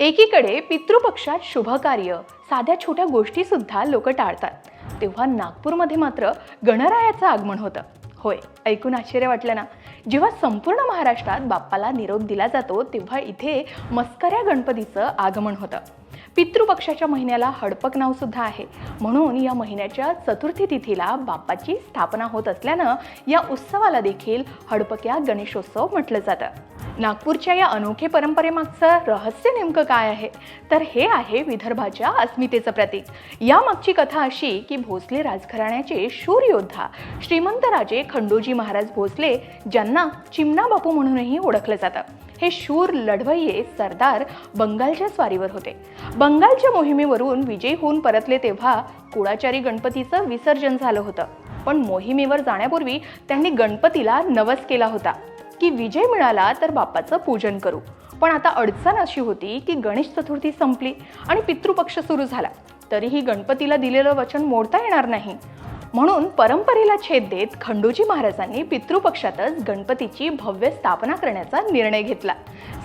एकीकडे पितृपक्षात शुभकार्य साध्या छोट्या गोष्टीसुद्धा लोक टाळतात. तेव्हा नागपूरमध्ये मात्र गणरायाचं आगमन होतं. होय ऐकून आश्चर्य वाटलं ना? जेव्हा संपूर्ण महाराष्ट्रात बाप्पाला निरोप दिला जातो तेव्हा इथे मस्कऱ्या गणपतीचं आगमन होतं. पितृपक्षाच्या महिन्याला हडपक नावसुद्धा आहे. म्हणून या महिन्याच्या चतुर्थी तिथीला बाप्पाची स्थापना होत असल्यानं या उत्सवाला देखील हडपक्या गणेशोत्सव म्हटलं जातं. नागपूरच्या या अनोखे परंपरेमागचं रहस्य नेमकं काय आहे? तर हे आहे विदर्भाच्या अस्मितेचं प्रतीक. यामागची कथा अशी की भोसले राजघराण्याचे शूर योद्धा श्रीमंत राजे खंडोजी महाराज भोसले ज्यांना चिमणा बापू म्हणूनही ओळखलं जातं. हे शूर लढवय्ये सरदार बंगालच्या स्वारीवर होते. बंगालच्या मोहिमेवरून विजयी होऊन परतले तेव्हा कुळाचारी गणपतीचं विसर्जन झालं होतं. पण मोहिमेवर जाण्यापूर्वी त्यांनी गणपतीला नवस केला होता. की विजय मिळाला तर बाप्पाचं पूजन करू. पण आता अडचण अशी होती की गणेश चतुर्थी संपली आणि पितृपक्ष सुरू झाला. तरीही गणपतीला दिलेलं वचन मोडता येणार नाही. म्हणून परंपरेला छेद देत खंडोजी महाराजांनी पितृपक्षातच गणपतीची भव्य स्थापना करण्याचा निर्णय घेतला.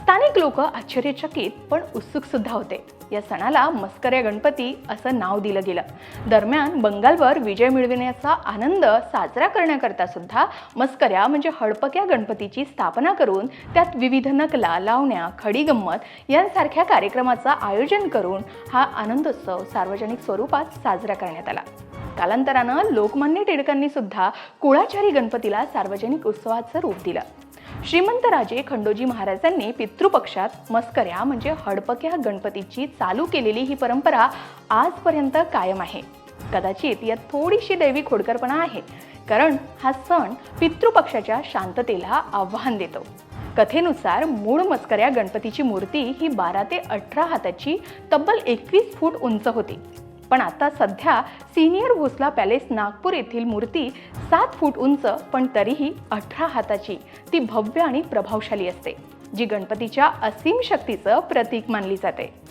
स्थानिक लोक आश्चर्यचकित पण उत्सुकसुद्धा होते. या सणाला मस्कऱ्या गणपती असं नाव दिलं गेलं. दरम्यान बंगालवर विजय मिळविण्याचा आनंद साजरा करण्याकरता सुद्धा मस्कऱ्या म्हणजे हडपक्या गणपतीची स्थापना करून त्यात विविध नकला लावण्या खडी गंमत यांसारख्या कार्यक्रमाचं आयोजन करून हा आनंदोत्सव सार्वजनिक स्वरूपात साजरा करण्यात आला. कालांतरानं लोकमान्य टिळकांनी सुद्धा कुळाचारी गणपतीला सार्वजनिक उत्सवाचं रूप दिलं. श्रीमंत राजे खंडोजी महाराजांनी पितृपक्षात मस्कऱ्या म्हणजे हडपक्या गणपतीची चालू केलेली ही परंपरा आजपर्यंत कायम आहे. कदाचित यात थोडीशी दैवी खोडकरपणा आहे कारण हा सण पितृपक्षाच्या शांततेला आव्हान देतो. कथेनुसार मूळ मस्कऱ्या गणपतीची मूर्ती ही बारा ते अठरा हाताची तब्बल एकवीस फूट उंच होती. पण आता सध्या सिनियर भोसला पॅलेस नागपूर येथील मूर्ती सात फूट उंच पण तरीही अठरा हाताची. ती भव्य आणि प्रभावशाली असते जी गणपतीच्या असीम शक्तीचं प्रतीक मानली जाते.